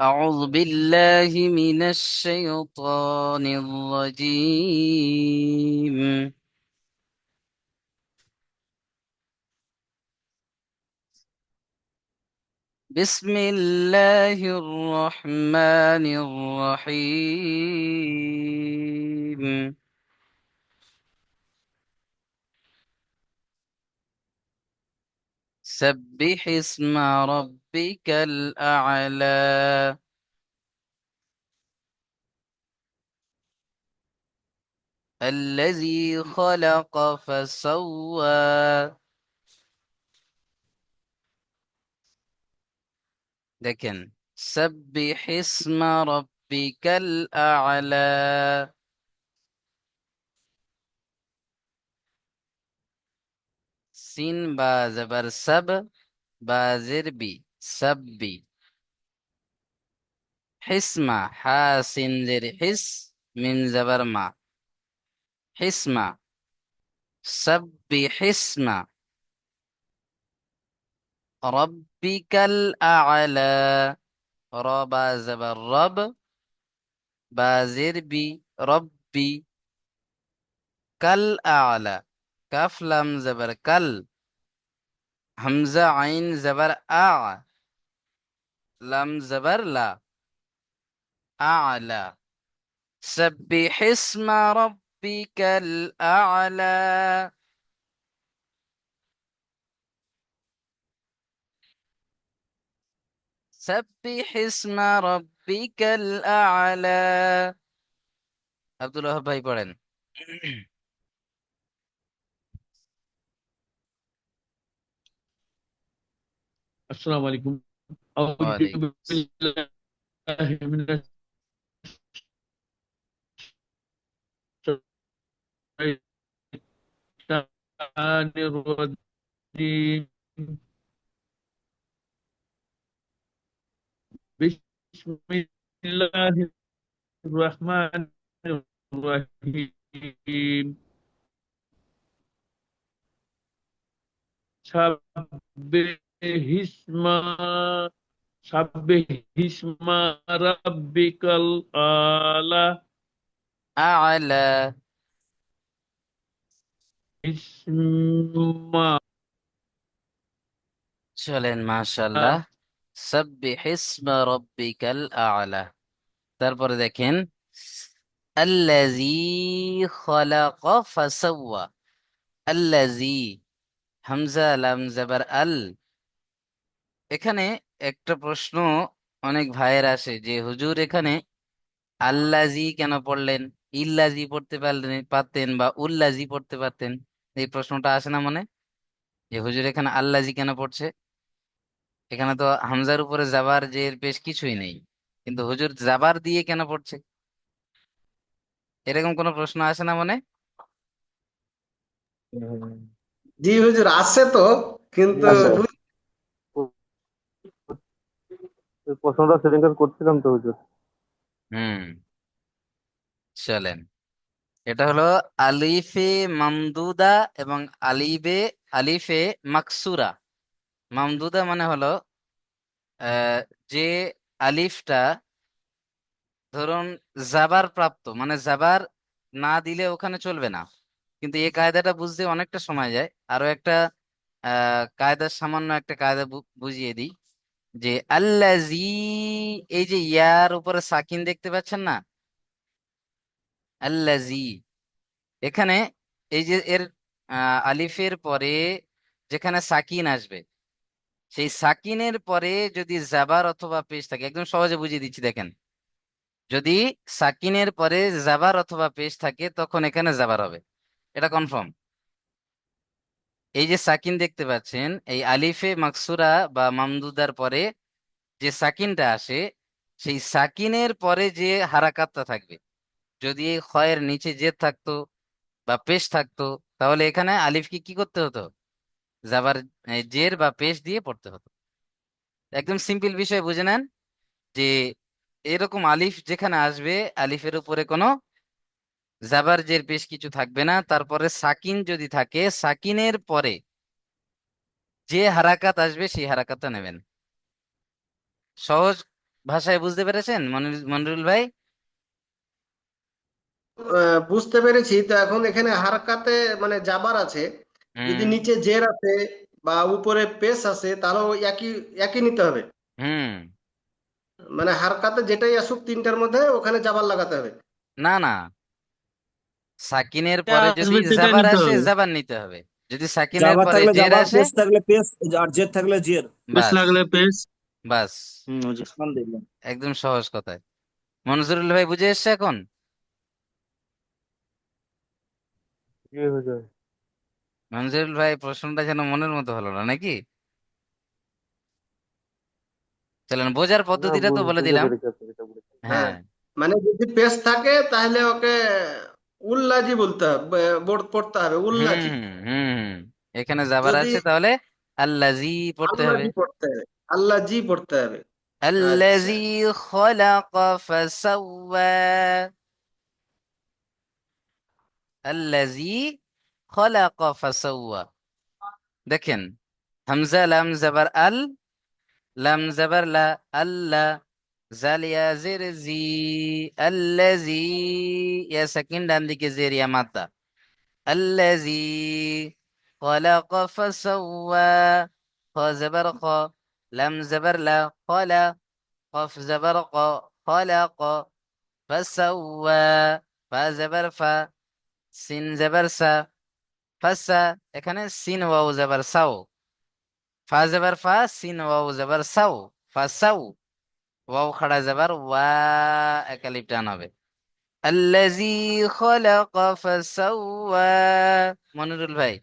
أعوذ بالله من الشيطان الرجيم. بسم الله الرحمن الرحيم. سبح اسم ربك ربك الأعلى. الذي خلق فسوى. لكن سبح اسم ربك الأعلى. سين با زبر سب با زر سبي. حسما حاسن زر حس من زبر ما. حسمة سبي حسما ربك الأعلى ربا زبر رب. بازر بي ربي. كل أعلى كفلم زبر كل همزة عين زبر أعلى আ লাম জবর লা আ'লা سبح اسم ربك الأعلى سبح اسم ربك الأعلى আব্দুল ওয়াহাব ভাই পড়েন السلام عليكم أعوذ بالله من الرجيم بسم الله الرحمن الرحيم سبح اسمه سبح اسم ربك الأعلى أعلى اسم চলেন মাশাআল্লাহ সাব্বিহ ইসমা রাব্বিকাল আ'লা তারপরে দেখেন আল্লাযী খালাকা ফাসাওয়া আল্লাযী হামজা লাম জাবার আল এখানে একটা প্রশ্ন অনেক ভাইয়ের আসে যে হুজুর এখানে আল্লাজি কেন পড়লেন? ইল্লাজি পড়তে পারলেন পারতেন বা উল্লাজি পড়তে পারতেন? এই প্রশ্নটা আসে না মনে? যে হুজুর এখানে আল্লাজি কেন পড়ছে? এখানে তো হামজার উপরে জাবার জের পেশ কিছুই নেই। কিন্তু হুজুর জাবার দিয়ে কেন পড়ছে? এরকম কোনো প্রশ্ন আসে না মনে? জি হুজুর আছে তো কিন্তু প্রশ্নটা সেদিনকার করছিলাম তো হুজুর। হুম, চলেন। এটা হলো আলিফে মামদুদা এবং আলিবে, আলিফে মাকসুরা। মামদুদা মানে হলো যে আলিফটা ধরুন জাবার প্রাপ্ত মানে জাবার না দিলে ওখানে চলবে না। কিন্তু এই কায়দাটা বুঝতে অনেকটা সময় যায়। আরও একটা, আহ, কায়দার সামান্য একটা কায়দা বুঝিয়ে দিই। যে আল্লাজি এই যে ইয়ার উপরে সাকিন দেখতে পাচ্ছেন না? আল্লাজি এখানে এই যে এর আলিফের পরে যেখানে সাকিন আসবে, সেই সাকিনের পরে যদি জাবার অথবা পেশ থাকে, একদম সহজে বুঝিয়ে দিচ্ছি, দেখেন। যদি সাকিনের পরে জাবার অথবা পেশ থাকে, তখন এখানে জাবার হবে। এটা কনফার্ম এই যে সাকিন দেখতে পাচ্ছেন, এই আলিফে, মাকসুরা বা মামদুদার পরে যে সাকিনটা আসে, সেই সাকিনের পরে যে হারাকাতটা থাকবে। যদি এই খয়ের নিচে জেদ থাকতো বা পেশ থাকতো, তাহলে এখানে আলিফকে কি করতে হতো? জাবার জের বা পেশ দিয়ে পড়তে হতো। একদম সিম্পল বিষয়, বুঝে নেন যে এরকম আলিফ যেখানে আসবে, আলিফের উপরে কোনো জাবার জের পেশ কিছু থাকবে না। তারপরে সাকিন যদি থাকে সাকিনের পরে যে হারাকাত আসবে সেই হারাকাতটা নেবেন। সহজ ভাষায় বুঝতে পেরেছেন মনির মনিরুল ভাই? বুঝতে পেরেছি। তো এখন এখানে হারকাতে মানে জাবার আছে। যদি নিচে জের আছে বা উপরে পেস আছে তাহলেও একই একই নিতে হবে। হুম। মানে হারকাতে যেটাই আসুক তিনটার মধ্যে ওখানে জাবার লাগাতে হবে। না না। সাকিনের পরে যদি জাবার আসে জাবার নিতে হবে। যদি সাকিনের জাবার পরে থাকলে জের জাবার আসে পেস থাকলে পেস আর জের থাকলে জের পেশ বাস। লাগলে পেশ বাস একদম সহজ কথায় মনজুরুল ভাই বুঝে এসছে এখন? মনজুরুল ভাই প্রশ্নটা যেন মনের মতো হলো না নাকি? চলেন বোঝার পদ্ধতিটা তো বলে দিলাম। হ্যাঁ। মানে যদি পেশ থাকে তাহলে ওকে উল্লাজি বলতে হবে পড়তে হবে উল্লাজি। এখানে যাবার আছে তাহলে আল্লাজি পড়তে হবে। পড়তে হবে আল্লাজি পড়তে হবে। আল্লাজি আচ্ছা। খলাক ফাসাওয়া। আল্লাজি খলাক ফাসাওয়া। দেখেন হামজা লাম জাবার আল লাম জাবার লা আল্লাহ জালিয়া জের জি আল্লাজি ইয়া সাকিন ডান দিকে জের ইয়া মাদ্দা আল্লাজি خلق فسوى খ জাবার খ লাম জাবার লা খলা قف زبر ق خلق فسوى فا زبر فا সিন জবর সা ফাসা এখানে সিন ওয়াও জবর সাও ফা জবর ফা সিন ওয়াও জবর সাও ফাসাও ওয়াও খাড়া জবর ওয়া একালিপ টান হবে আল্লাজি খলাক ফাসাওয়া মনিরুল ভাই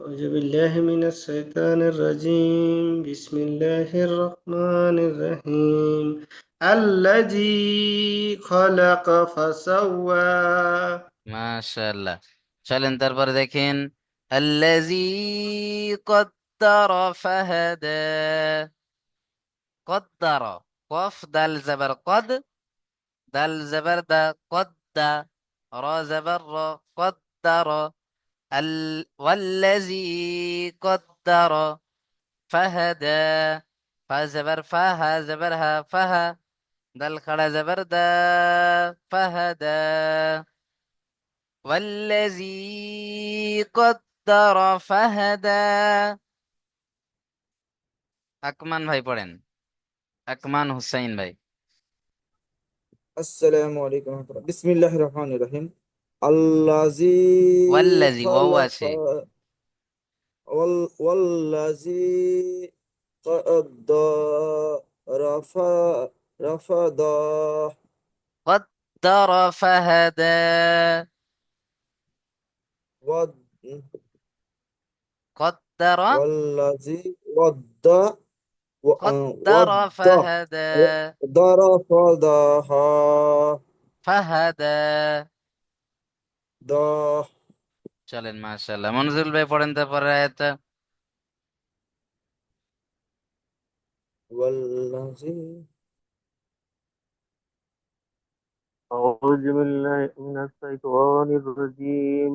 أعوذ بالله من الشيطان الرجيم بسم الله الرحمن الرحيم الذي خلق فسوى মাশাআল্লাহ চলেন তারপরে দেখেন আল্লাজি কদ্দার قدر فهدى. قدر. قف دل زبر. قد. دل زبر دا قد. را زبر. را قدر. ال والذي قدر فهدى. فزبر فها زبرها فها. دل خلا زبر ده فهدى. والذي قدر فهدى. আকমান ভাই পড়েন আকমান হুসাইন ভাই আসসালামু আলাইকুম ওয়া রাহমাতুল্লাহ। বিসমিল্লাহির রহমানির রহিম আল্লাজি ওয়াল্লাজি ওয়াও খালাকা আছে ওয়াল ওয়াল্লাজি قدر فهدى قدر فهدى ود- قدر والذي قدر قدر فهدى قدر فداها فهدى دا চলেন মাশাআল্লাহ মনজুল ভাই পড়েন তারপরে আয়াতটা والذي أعوذ بالله من الشيطان الرجيم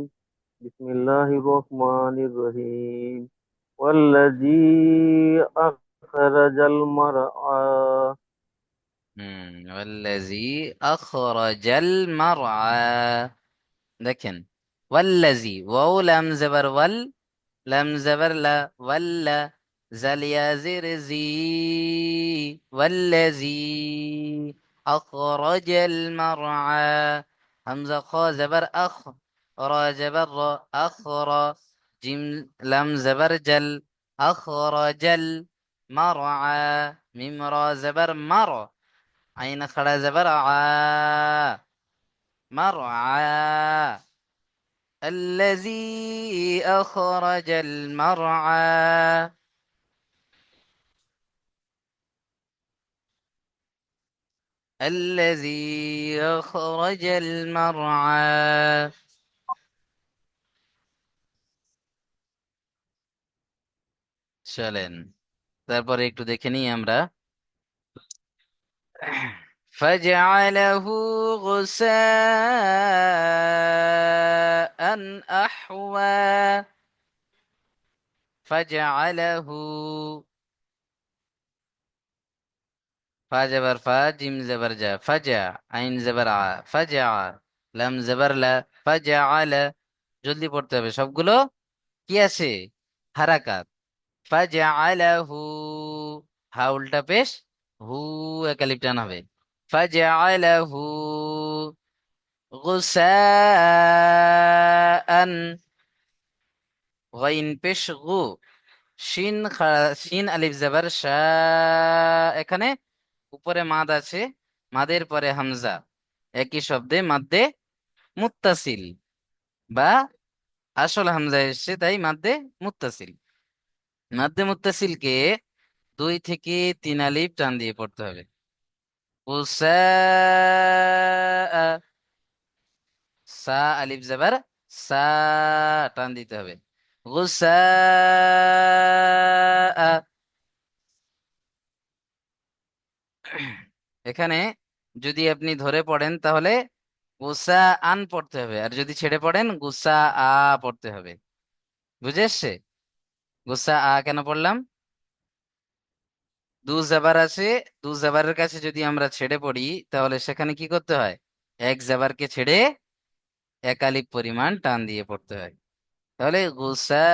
بسم الله الرحمن الرحيم والذي أخرج المرعى والذي أخرج المرعى لكن والذي واو لم زبر وال لم زبر لا ولا زل يازر زي. والذي أخرج المرعى همزة خا زبر أخ. را جبر أخرى جيم لم زبر جل. أخرجل مرعى ميم را زبر مر عين خرا زبر مرعى. الذي أخرج المرعى. الذي أخرج المرعى. شلن. তারপরে একটু দেখে নিই আমরা فجعله غثاء أحوى ফাজআলাহু ফা জবর ফা জিম জবর জা ফাজা আইন জবর আ ফাজা লাম জবর লা ফাজআলা জলদি পড়তে হবে সবগুলো কি আছে হারাকাত ফাজআলাহু হা, উল্টা পেশ হু একালিপ টান হবে। ফাজআলাহু গুসাআন গাইন পেশ গু, শিন শিন আলিফ জবর শা, এখানে উপরে মাদ আছে, মাদের পরে হামজা, একই শব্দে মাদ্দে মুত্তাসিল, বা আসল হামজা এসছে, তাই মাদ্দে মুত্তাসিল। মাদ্দে মুত্তাসিলকে দুই থেকে তিন আলিফ টান দিয়ে পড়তে হবে। সা আলিফ জবর সা টান দিতে হবে। গুসাআ এখানে যদি আপনি ধরে পড়েন তাহলে গুসা আন পড়তে হবে, আর যদি ছেড়ে পড়েন গুসা আ পড়তে হবে। বুঝে গুসা আ কেন পড়লাম? দু জাবার আছে, দু জাবারের কাছে যদি আমরা ছেড়ে পড়ি, তাহলে সেখানে কি করতে হয়? এক জাবারকে ছেড়ে একালিক পরিমাণ টান দিয়ে পড়তে হয়। তাহলে গুসা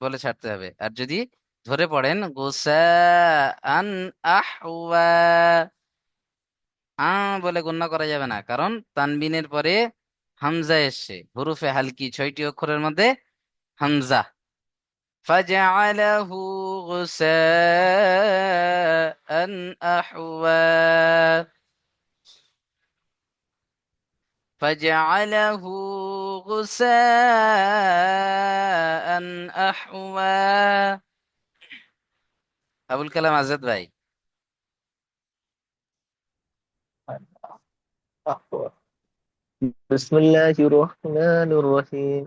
বলে ছাড়তে হবে। আর যদি ধরে পড়েন, গুসা আন আহওয়া, আ বলে গণ্য করা যাবে না। কারণ তানবিনের পরে হামজা এসছে। হুরুফে হালকি ছয়টি অক্ষরের মধ্যে হামজা। فجعله غثاء أحوى فجعله غثاء أحوى আবুল কালাম আজাদ ভাই بسم الله الرحمن الرحيم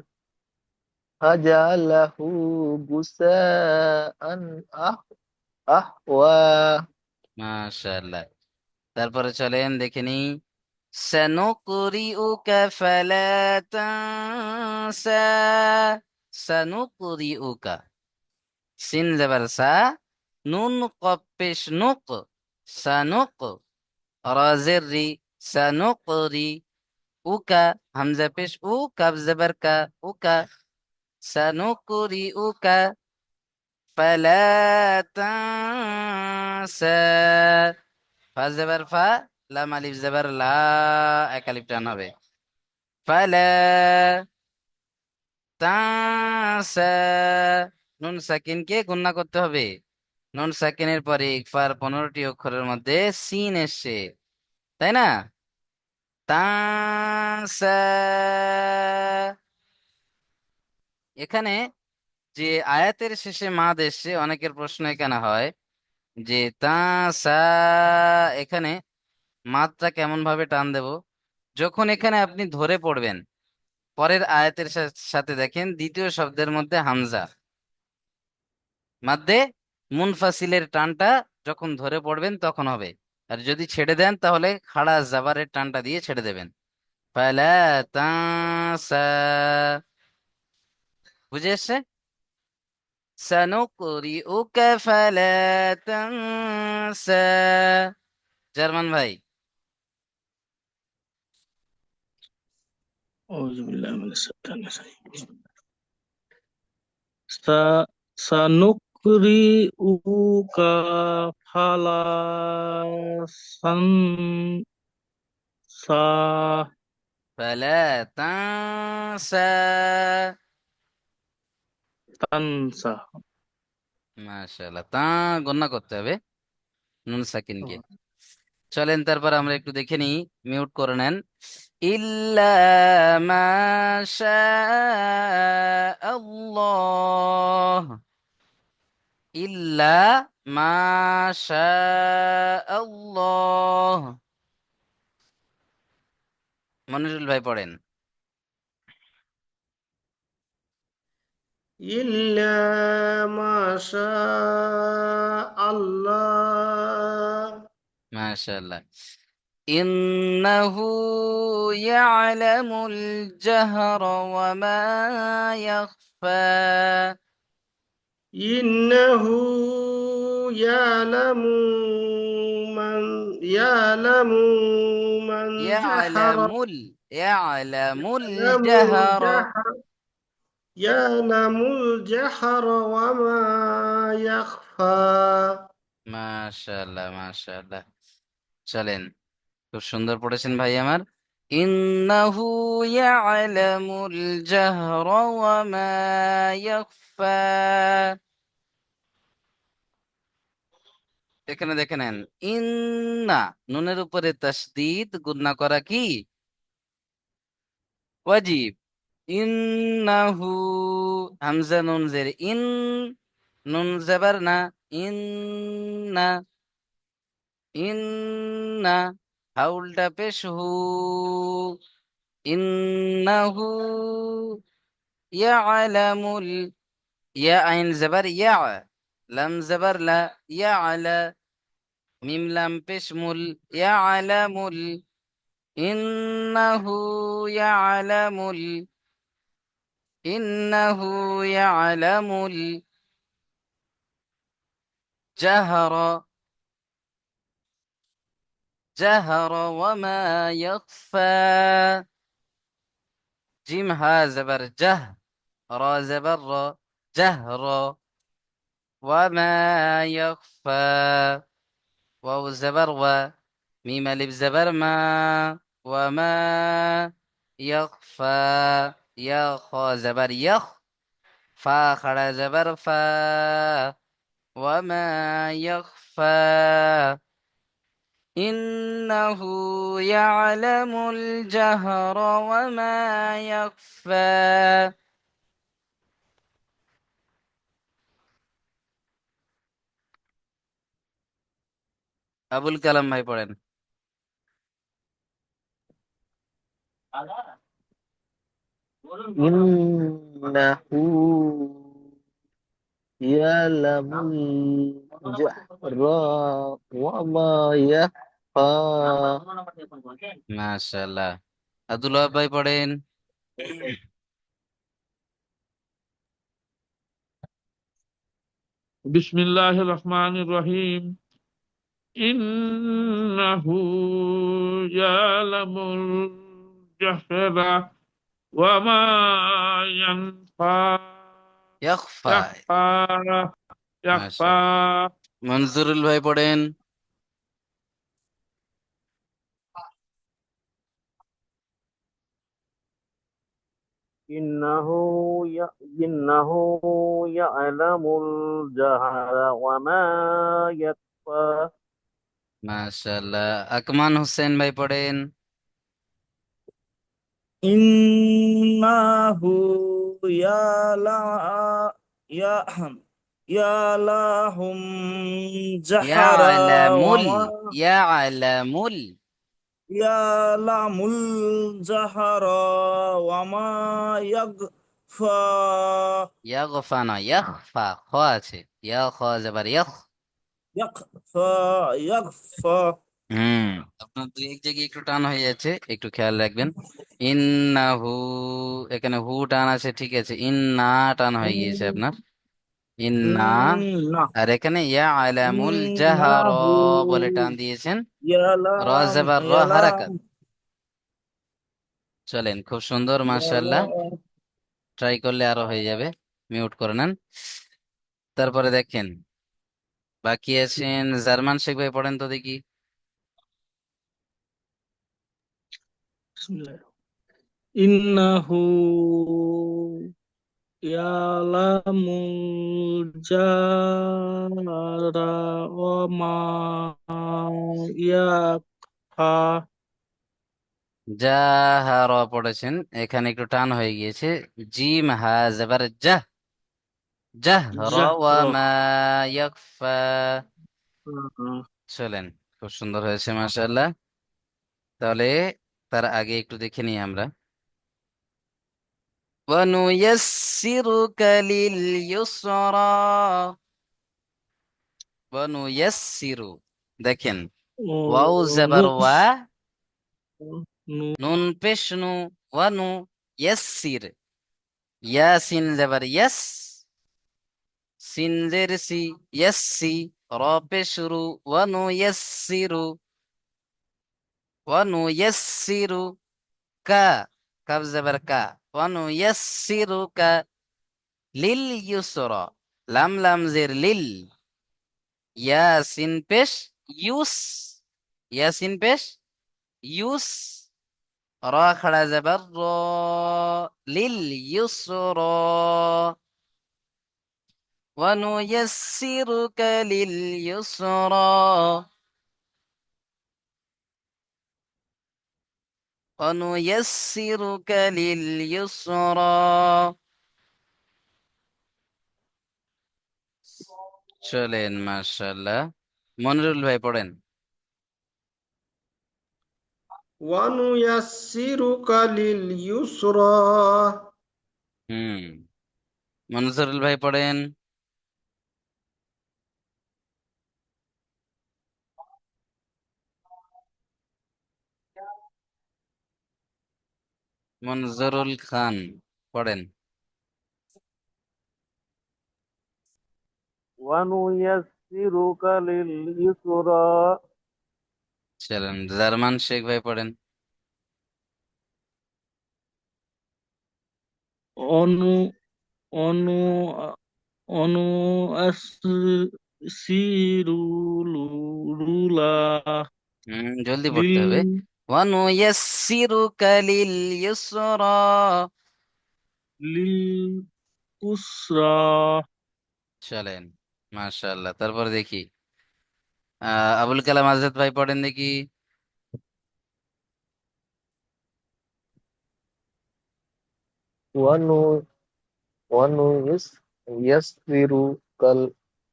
ফাজালাহু গুসাআন আহ আহওয়া মাশাআল্লাহ। তারপরে চলেন, দেখে নি সানুকরিউকা ফালা তানসা। সানুকরিউকা। সিন জবরসা নুন কপ পেশ নুক। সানুক। রাজের রি। সানুকরি। উকা। হামজা পেশ উ কাব জবর কা। উকা। ফালা তানসা ফা জবর ফা লাম আলিফ জবর লা এক আলিফ টান হবে ফালা তানসা নুন সাকিনকে গুণনা করতে হবে। নুন সাকিনের পরে ইকফার পনেরোটি অক্ষরের মধ্যে সিন এসছে। তাই না? তানসা। এখানে যে আয়াতের শেষে মাদ এসছে অনেকের প্রশ্ন এখানে হয় যে তাসা এখানে মাদটা কেমন ভাবে টান দেব? যখন এখানে আপনি ধরে পড়বেন, পরের আয়াতের সা- সাথে দেখেন দ্বিতীয় শব্দের মধ্যে হামজা। মাদ্দে মুনফাসিলের টানটা যখন ধরে পড়বেন তখন হবে। আর যদি ছেড়ে দেন তাহলে খাড়া জাবারের টানটা দিয়ে ছেড়ে দেবেন। ফালা তাসা বুঝে এসছে سنقرئك فلا تنسى জার্মান ভাই أعوذ بالله من الشيطان الرجيم س- سنقرئك فلا تنسى فلا تنسى তানসা মাশাআল্লাহ তা গণনা করতে হবে। নুন সাকিনকে। চলেন তারপর আমরা একটু দেখে নিই। মিউট করে নেন। ইল্লা মাশা আল্লাহ ইল্লা মাশা আল্লাহ মনিরুল ভাই পড়েন। إلا ما شاء الله. ما شاء الله. إنه يعلم الجهر وما يخفى. إنه يعلم من يعلم من يعلم يعلم الجهر. يعلم الجهر وما يخفى মাশাআল্লাহ মাশাআল্লাহ চলেন খুব সুন্দর পড়েছেন ভাই আমার ইন্নাহু ইয়ালামুল জাহরা ওয়া মা ইয়াখফা এখানে দেখে নেন ইন্না নুনের উপরে তাসদীদ গুণনা করা কি ওয়াজিব ইন্নাহু হামজা নুন জের ইন, নুন জবর না, ইন্না ইন্না, হাউলটা পেশ হু, ইন্নাহু ইয়ালামুল, ইয়া আইন জবর ইয়া, লাম জবর লা ইয়ালা মিম লাম পেশ মুল ইয়ালামুল ইন্নাহু ইয়ালামুল إنه يعلم الجهر جهر وما يخفى. جيم ها زبر جه را زبر جهر وما يخفى. واو زبر و ميم لب زبر ما وما يخفى. يا خا زبر يخ فا خڑا زبر فا وما يخفى إنه يعلم الجهر وما يخفى আবুল কালাম ভাই পড়েন إنه يعلم الجهر وما يخفى মাশাআল্লাহ আব্দুল ওয়াহাব ভাই পড়েন بسم الله الرحمن الرحيم إنه يعلم الجهر وما ينفع يخفى يخفى يخفى মনজুরুল ভাই পড়েন إنه ي... إنه يعلم الجهر وما يخفى মাশাআল্লাহ আকমান হোসেন ভাই পড়েন إنه يا لا يا أهم يا لهم جحر يا علمل يا علمل يا لامل جحر وما يغفى. يغفى نا يغفى خواتي يا خواتي بريخ يغفى يغفى হুম। আপনার দুই এক জায়গায় একটু টান হয়ে যাচ্ছে একটু খেয়াল রাখবেন। ইন্না হু এখানে হু টান আছে ঠিক আছে। ইন্না টান হয়ে গিয়েছে আপনার। ইন্না আর এখানে ইয়া আলামুল জাহর বলে টান দিয়েছেন। র জবর র হারাকাত। চলেন খুব সুন্দর মাশাআল্লাহ। ট্রাই করলে আরও হয়ে যাবে। মিউট করে নেন। তারপরে দেখেন। বাকি আছেন জার্মান শেখ ভাই পড়েন তো দেখি। ইন্নাহু ইয়ালামুল জারা ওয়া মা ইয়াখা জাহা র পড়েছেন এখানে একটু টান হয়ে গিয়েছে। জিম হা জবর জাহ জাহ। র ওয়া মা ইয়াকফা চলেন খুব সুন্দর হয়েছে মাশাআল্লাহ। তাহলে তার আগে একটু দেখে নিই আমরা। লিল ইউসরা ওয়ানুয়াসসিরু দেখেন। ওয়াও জবর ওয়া নুন পেশ নু ওয়ানু ইয়াসসির ইয়াসিন জবর ইয়াস সিন জের সি ইয়াসসি র পেশ রু ওয়ানু ইয়াসসিরু ونيسرك كاف زبر كا ونيسرك لليسرى لم لم زر لل. ياسين بش يوس. ياسين بش يوس. را خلا زبر را لليسرى ونيسرك لليسرى ونيسرك لليسرى চলেন মাশাআল্লাহ মনিরুল ভাই পড়েন ওয়ানুয়াসসিরুকা লিল ইউসরা হুম মনজুরুল ভাই পড়েন মনজরুল খান পড়েন। জার্মান শেখ ভাই পড়েন। অনু অনু অনু সিরুলা হম জলদি পড়তে হবে। ونيسرك لليسرى লিল উসরা চলেন মাশাআল্লাহ তারপর দেখি আহ আবুল কালাম আজাদ ভাই পড়েন দেখি ওয়ানু ওয়ানু ইয়াস ইয়াসতিরুকাল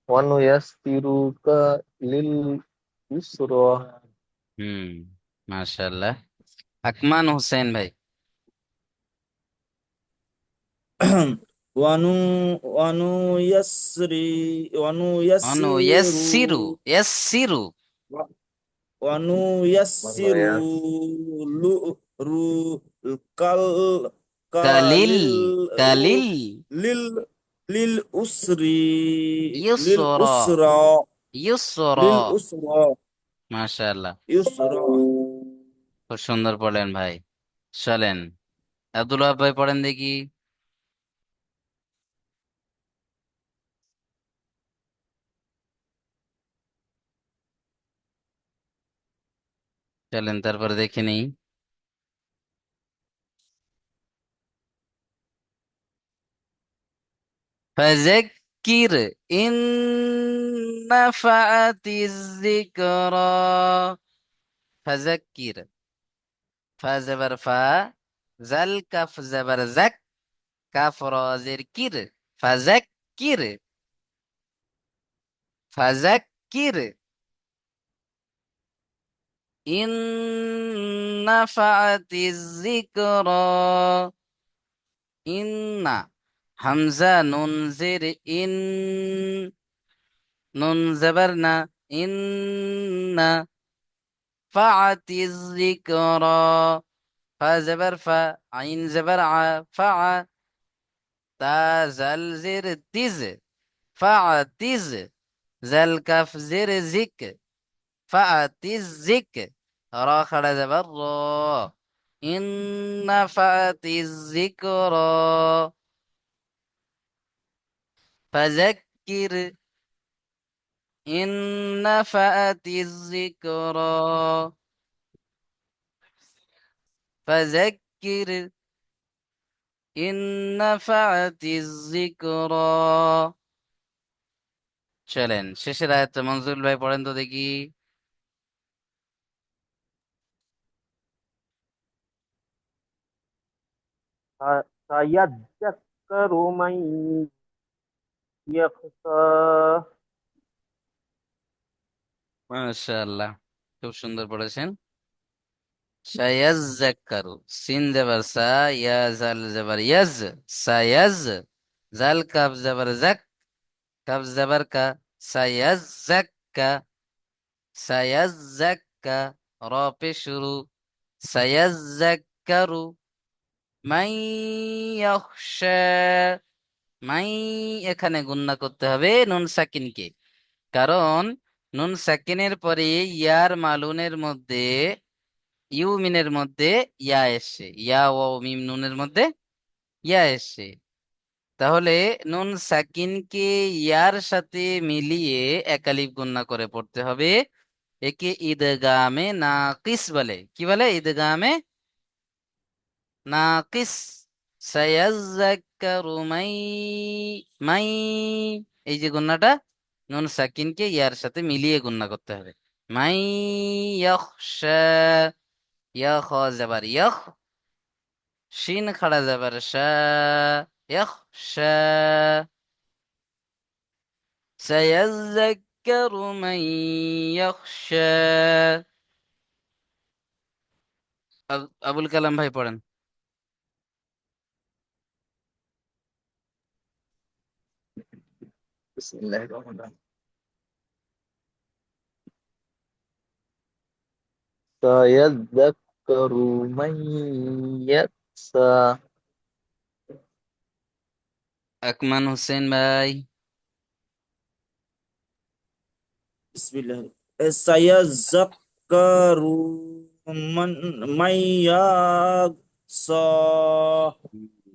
ওয়ানু ইয়াসতিরুকা লিল ইউসরা হুম মাশাআল্লাহ আকমান হোসেন ভাই ওয়ানু ওয়ানু ইয়াসরি ওয়ানু অনু ইয়াসিরু ইয়াসসিরু ইয়াসসিরু ওয়ানু ইয়াসিরু লু রু কাল কালিল কালিল কালিল লিল লিল উসরি লিল ইউসরা উসরা ইউসরা লিল উসরা মাশাআল্লাহ ইউসরা খুব সুন্দর পড়লেন ভাই চলেন আব্দুল ওয়াহাব ভাই পড়েন দেখি চলেন তারপর দেখে নেই فذكر إن نفعت الذكرى فذكر فا زبر فا زل كف زبر زك كف را زر كر فذكر فذكر إن نفعت الذكرى. إن حمزة نون إن نون إن فعت الذكرى فا زبر فا عين زبر ع فع تا زل زر تز فعتز زل كف زر زك فأتزك را خڑا زبر را إن نفعت الذكرى. فذكر إن نفعت الذكرى فذكر إن نفعت الذكرى চলেন শেষের আয়াত মনজুরুল ভাই পড়েন তো দেখি سيذكر من يخشى মাশাআল্লাহ খুব সুন্দর পড়েছেন সায়াজ্জাকারু সিন জবর সা ইয়া জাল জবর ইয়াজ সায়াজ জাল কাফ জবর জাক কাফ জবর কা সায়াজ্জাক্কা সায়াজ্জাক্কা র পে শুরু সায়াজ্জাক্কারু মাই ইয়াখশা মাই এখানে গুণনা করতে হবে নুন সাকিনকে। কারণ নুন সাকিনের পরে ইয়ার মালুনের মধ্যে, ইউ মিনের মধ্যে ইয়া এসছে ইয়া ও মিম নুনের মধ্যে ইয়া এসছে তাহলে নুন সাকিনকে ইয়ার সাথে মিলিয়ে একালিফ গুণনা করে পড়তে হবে। একে ঈদগামে নাকিস বলে। কি বলে ঈদগামে? নাকিস। সায়াজ্জাক্কারু মাই মাই, এই যে গুণনাটা নুন সাকিনকে ইয়ার সাথে মিলিয়ে গুণনা করতে হবে মাই ইয়াখশা ইয়া খ জাবার ইয়াখ শিন খাড়া জাবার শা ইয়াখশা سيذكر من يخشى আব- আবুল কালাম ভাই পড়েন بسم الله الرحمن الرحيم سيذكر من يخشى আকমান হোসেন ভাই বিসমিল্লাহ সায়াযাক্কারু মান মাইয়াকসা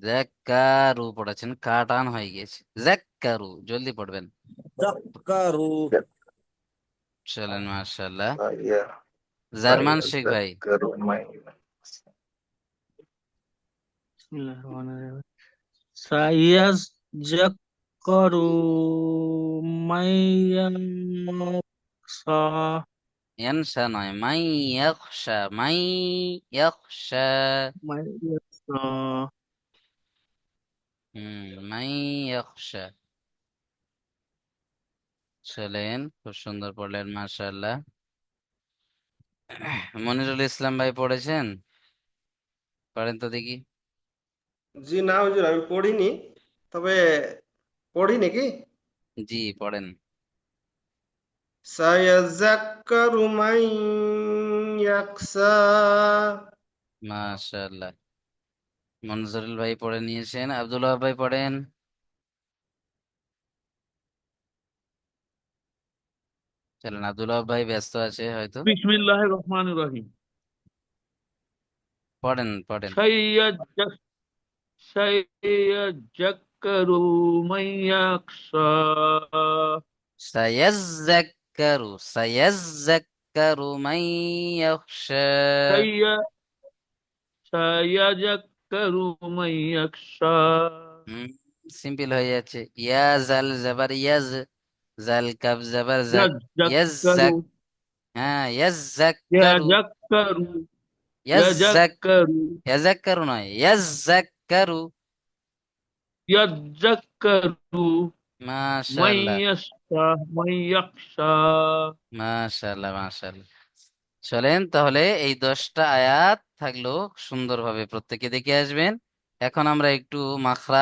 জাক্কারু পড়েছেন কাটান হয়ে গেছে তাজাক্কারু জলদি পড়বেন। তাজাক্কারু চলেন মাশাআল্লাহ। জার্মান শেখ ভাই। সাইয়াস জাক্কারু মাইয়ান নয় মাই ইয়াখশা মাই ইয়াখশা মাই ইয়াখশা হুম মাই ইয়াখশা চলেন খুব সুন্দর পড়লেন মাশাআল্লাহ। মনিরুল ইসলাম ভাই পড়েছেন? পড়েন তো দেখি। জি না হুজুর আমি পড়িনি তবে পড়ি নাকি? জি পড়েন। সায়াজ্জাক্কারু মান ইয়াখশা মাশাআল্লাহ। মনজুরুল ভাই পড়ে নিয়েছেন আব্দুল ওয়াহাব ভাই পড়েন। চলেন আব্দুল ওয়াহাব ভাই ব্যস্ত আছে হয়তো। বিসমিল্লাহির রহমানির রহিম। পড়েন পড়েন। সাইয়াজ্জাক সাইয়াজ্জাক্কারু মাইয়াখশা সায়াজ্জাক্কারু সায়াজ্জাক্কারু মান ইয়াখশা সাইয়া সায়াজ্জাক্কারু মাইয়াখশা সিম্পল হয়ে যাচ্ছে। ইয়াজ আল জাবার ইয়াজ। কাব জাবার জাক ইয়াজ্জাক ইয়াজ্জাক্কারু হ্যাঁ ইয়াজ্জাক্কারু ইয়াজাক্কারু ইয়াজ্জাক ইয়াজাক্কারু ইয়াজাক্কারু নয় ইয়াজ্জাক্কারু ইয়াজাক্কারু মাশাআল্লাহ মাইয়াশা মাইয়াখশা মাশাআল্লাহ মাশাআল্লাহ চলেন তাহলে এই দশটা আয়াত থাকল সুন্দরভাবে। প্রত্যেকে দেখে আসবেন। এখন আমরা একটু মাখরা